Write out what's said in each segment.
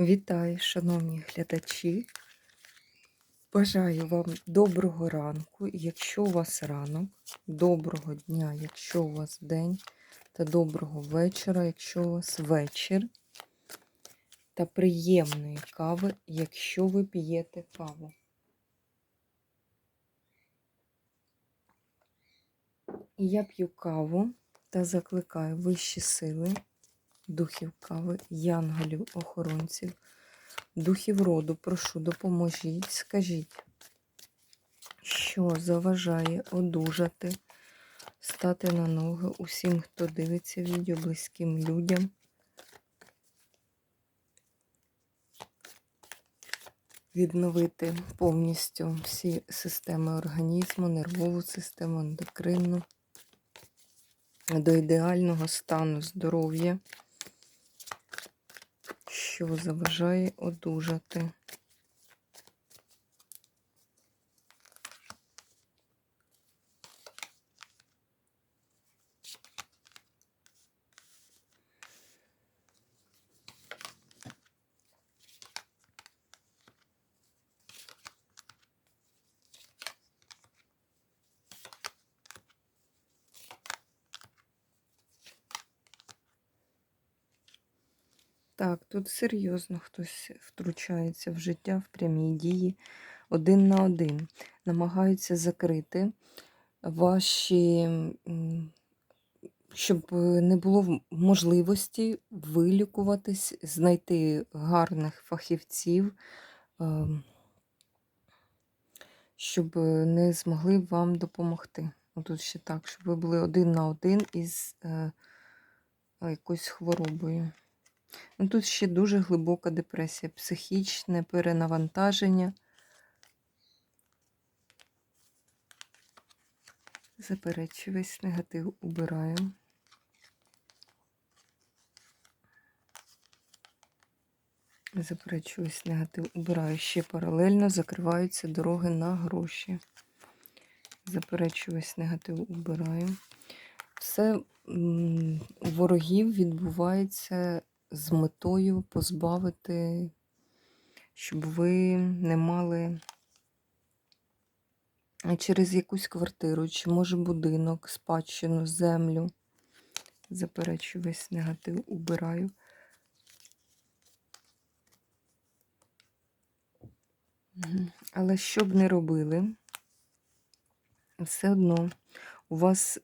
Вітаю, шановні глядачі. Бажаю вам доброго ранку, якщо у вас ранок, доброго дня, якщо у вас день, та доброго вечора, якщо у вас вечір, та приємної кави, якщо ви п'єте каву. Я п'ю каву та закликаю вищі сили, духів кави, янголів, охоронців, духів роду, прошу, допоможіть, скажіть, що заважає одужати, стати на ноги усім, хто дивиться відео, близьким людям. Відновити повністю всі системи організму, нервову систему, ендокринну, до ідеального стану здоров'я, що заважає одужати. Так, тут серйозно хтось втручається в життя в прямій дії один на один. Намагаються закрити ваші, щоб не було можливості вилікуватись, знайти гарних фахівців, ем, щоб не змогли вам допомогти. Тут ще так, щоб ви були один на один із е, якоюсь хворобою. Ну, Тут ще дуже глибока депресія, психічне перенавантаження. Заперечую, весь негатив убираємо. Заперечую, весь негатив убираю. Ще паралельно закриваються дороги на гроші. Заперечую, весь негатив убираю. Все у ворогів відбувається з метою позбавити, щоб ви не мали через якусь квартиру, чи може будинок, спадщину, землю. Заперечую, весь негатив убираю. Але що б не робили, все одно у вас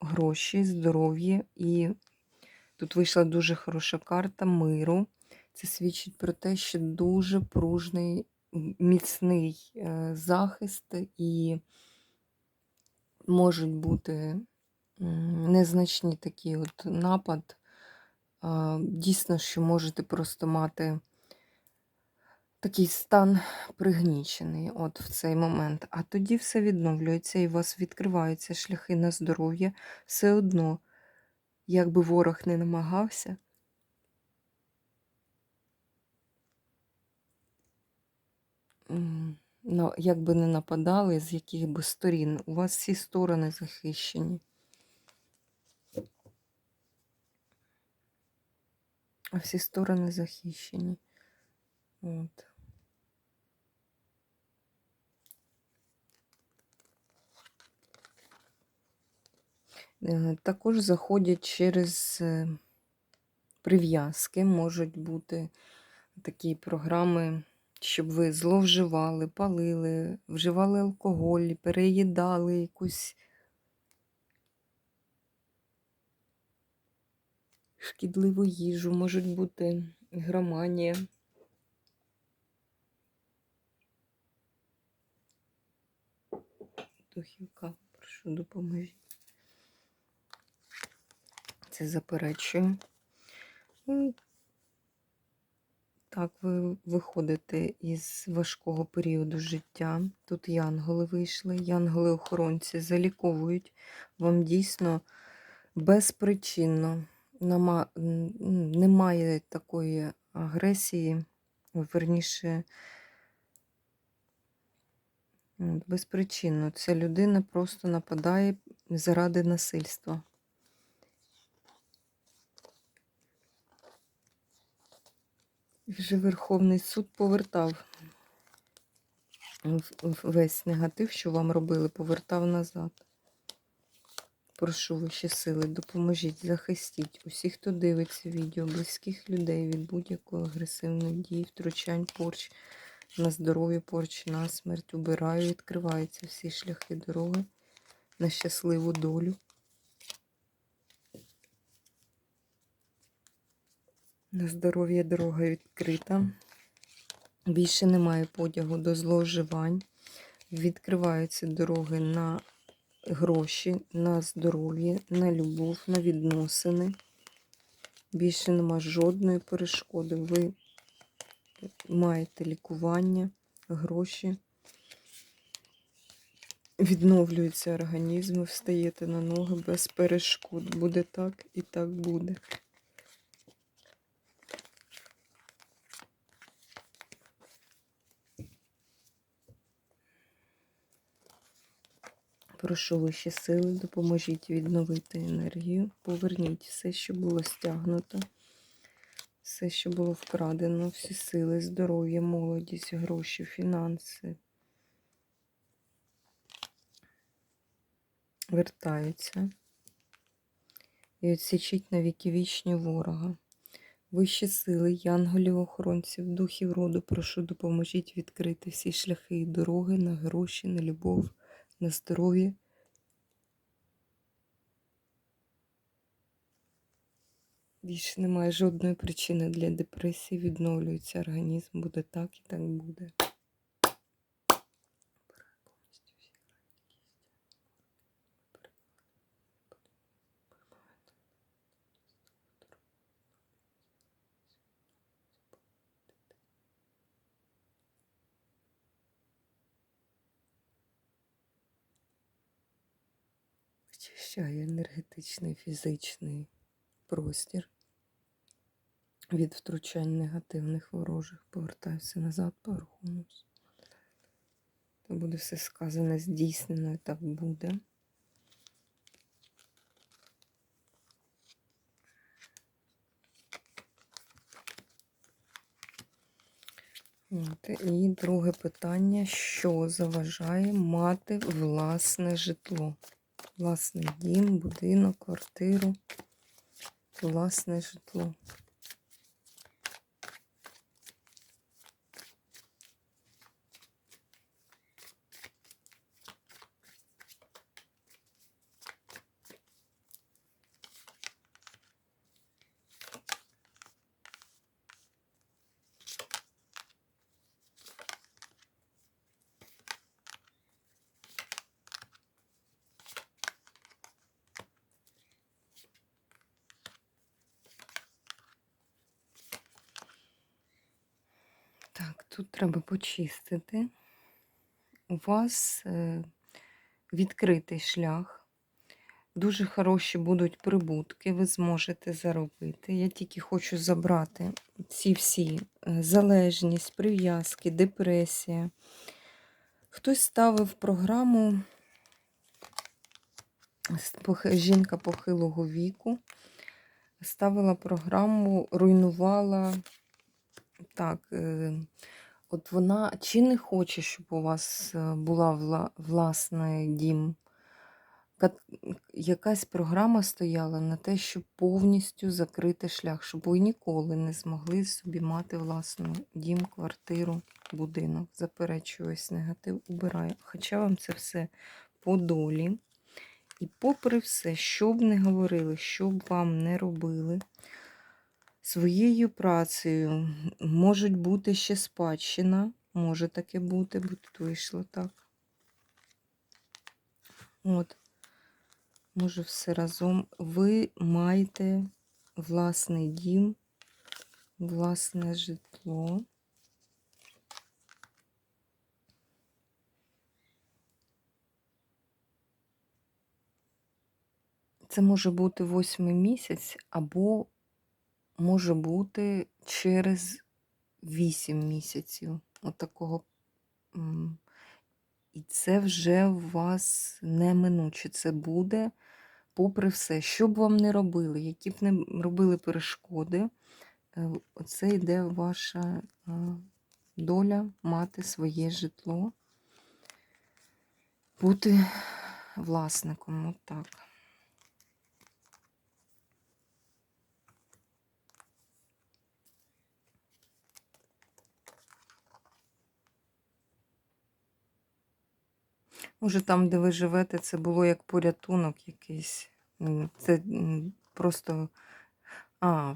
гроші, здоров'я і тут вийшла дуже хороша карта миру. Це свідчить про те, що дуже пружний, міцний е, захист і можуть бути незначні такі от напад. Дійсно, що можете просто мати такий стан пригнічений от в цей момент. А тоді все відновлюється і у вас відкриваються шляхи на здоров'я. Все одно, як би ворог не намагався, на- як не нападали, з яких би сторін, у вас всі сторони захищені. А всі сторони захищені. От. Е, Також заходять через е, прив'язки, можуть бути такі програми, щоб ви зловживали, палили, вживали алкоголь, переїдали якусь шкідливу їжу, можуть бути громанія. Духівка, прошу допоможіть. Це заперечую. Так, ви виходите із важкого періоду життя. Тут янголи вийшли, янголи-охоронці заліковують вам дійсно безпричинно. Немає такої агресії, верніше, безпричинно. Ця людина просто нападає заради насильства. Вже Верховний суд повертав весь негатив, що вам робили, повертав назад. Прошу вищі сили, допоможіть, захистіть усіх, хто дивиться відео, близьких людей від будь-якої агресивної дії, втручань, порч на здоров'я, порч на смерть. Убираю, відкриваються всі шляхи дороги на щасливу долю. На здоров'я дорога відкрита. Більше немає подягу до зловживань. Відкриваються дороги на гроші, на здоров'я, на любов, на відносини. Більше нема жодної перешкоди. Ви маєте лікування, гроші. Відновлюється організм, встаєте на ноги без перешкод. Буде так і так буде. Прошу вищі сили, допоможіть відновити енергію, поверніть все, що було стягнуто, все, що було вкрадено, всі сили, здоров'я, молодість, гроші, фінанси. Вертаються. І відсічіть на віки вічні ворога. Вищі сили, янголів, охоронців, духів роду, прошу, допоможіть відкрити всі шляхи і дороги на гроші, на любов, на здоров'я. Більше немає жодної причини для депресії. Відновлюється організм. Буде так і так буде. Очищаю енергетичний фізичний простір від втручань негативних ворожих. Повертаюся назад, поверхнусь. То буде все сказане, здійснено, і так буде. От, і друге питання: що заважає мати власне житло? Власний дім, будинок, квартиру, власне житло. Так, тут треба почистити. У вас е, відкритий шлях. Дуже хороші будуть прибутки, ви зможете заробити. Я тільки хочу забрати ці всі е, залежність, прив'язки, депресія. Хтось ставив програму жінка похилого віку, ставила програму, руйнувала. Так, е, от вона чи не хоче, щоб у вас е, була вла, власний дім. Якась програма стояла на те, щоб повністю закрити шлях, щоб ви ніколи не змогли собі мати власну дім, квартиру, будинок. Заперечую ось негатив, убираю. Хоча вам це все по долі. І попри все, що б не говорили, що б вам не робили, своєю працею можуть бути ще спадщина, може таке бути, бо тут вийшло так. От, може, все разом. Ви маєте власний дім, власне житло. Це може бути восьмий місяць, або може бути через вісім місяців. Отакого. м, І це вже у вас неминуче. Це буде, попри все, що б вам не робили, які б не робили перешкоди, Е, Це йде ваша е, доля мати своє житло, бути власником. От Може, там, де ви живете, це було як порятунок якийсь. Це просто. А,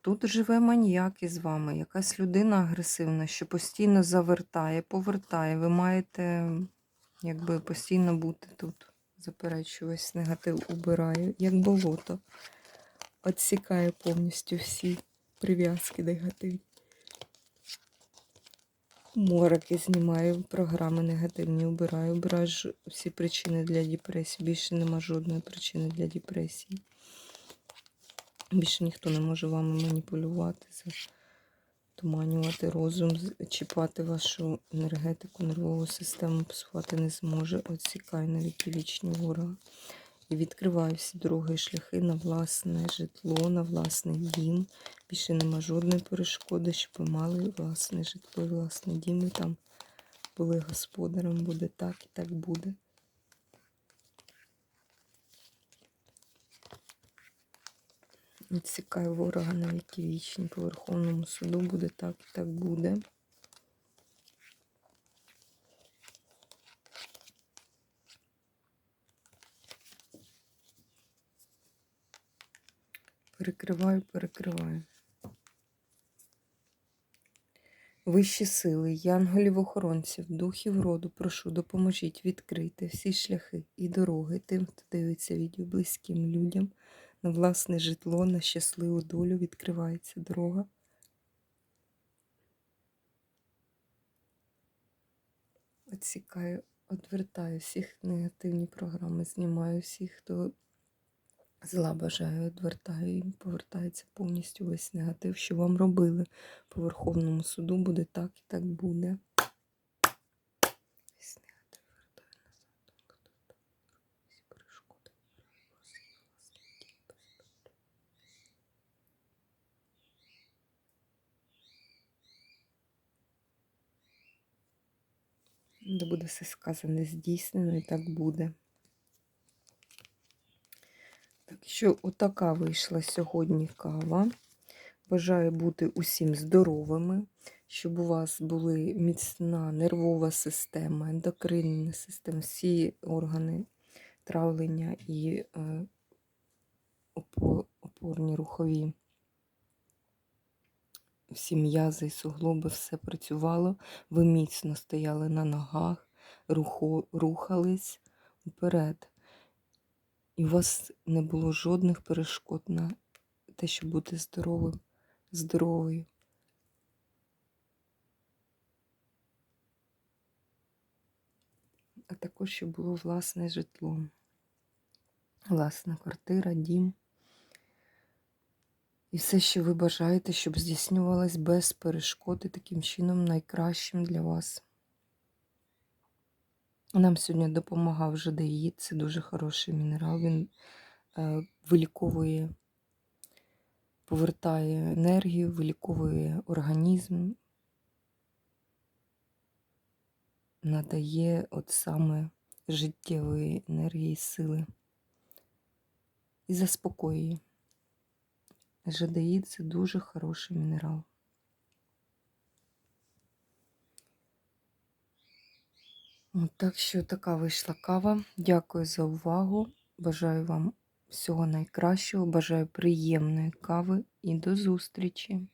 тут живе маніяк із вами, якась людина агресивна, що постійно завертає, повертає. Ви маєте якби постійно бути тут. Заперечую, весь негатив убираю, як болото. Отсікає повністю всі прив'язки негативні. Мороки знімаю, програми негативні убираю. Убираю всі причини для депресії. Більше нема жодної причини для депресії. Більше ніхто не може вами маніпулювати, затуманювати розум, чіпати вашу енергетику, нервову систему, псувати не зможе. Отсікаю навіть вічні ворога. І відкриваю всі дороги і шляхи на власне житло, на власний дім. Більше нема жодної перешкоди, щоб ви мали власне житло, власний дім. І там були господарем, буде так і так буде. Відсікаю ворога на віки вічні по Верховному суду. Буде так і так буде. Перекриваю, перекриваю. Вищі сили, янголів-охоронців, духів роду, прошу, допоможіть відкрити всі шляхи і дороги тим, хто дивиться відео близьким людям, на власне житло, на щасливу долю відкривається дорога. Отсікаю, відвертаю всіх негативні програми, знімаю всіх, хто зла бажає, відвертаю і повертається повністю весь негатив, що вам робили по Верховному суду, буде так і так буде. Весь негатив вертаю назад. Всі перешкоди. Де буде все сказане, здійснено, і так буде. Так що отака вийшла сьогодні кава. Бажаю бути усім здоровими, щоб у вас були міцна нервова система, ендокринна система, всі органи травлення і е, опорні рухові. Всі м'язи і суглоби, все працювало. Ви міцно стояли на ногах, рухо, рухались вперед. І у вас не було жодних перешкод на те, щоб бути здоровим, здоровою. А також, щоб було власне житло, власна квартира, дім. І все, що ви бажаєте, щоб здійснювалось без перешкоди, таким чином найкращим для вас. Нам сьогодні допомагав жадеїд, це дуже хороший мінерал. Він е, виліковує, повертає енергію, виліковує організм, надає от саме життєвої енергії, сили і заспокоює. Жадеїд це дуже хороший мінерал. От так що така вийшла кава. Дякую за увагу. Бажаю вам всього найкращого. Бажаю приємної кави і до зустрічі!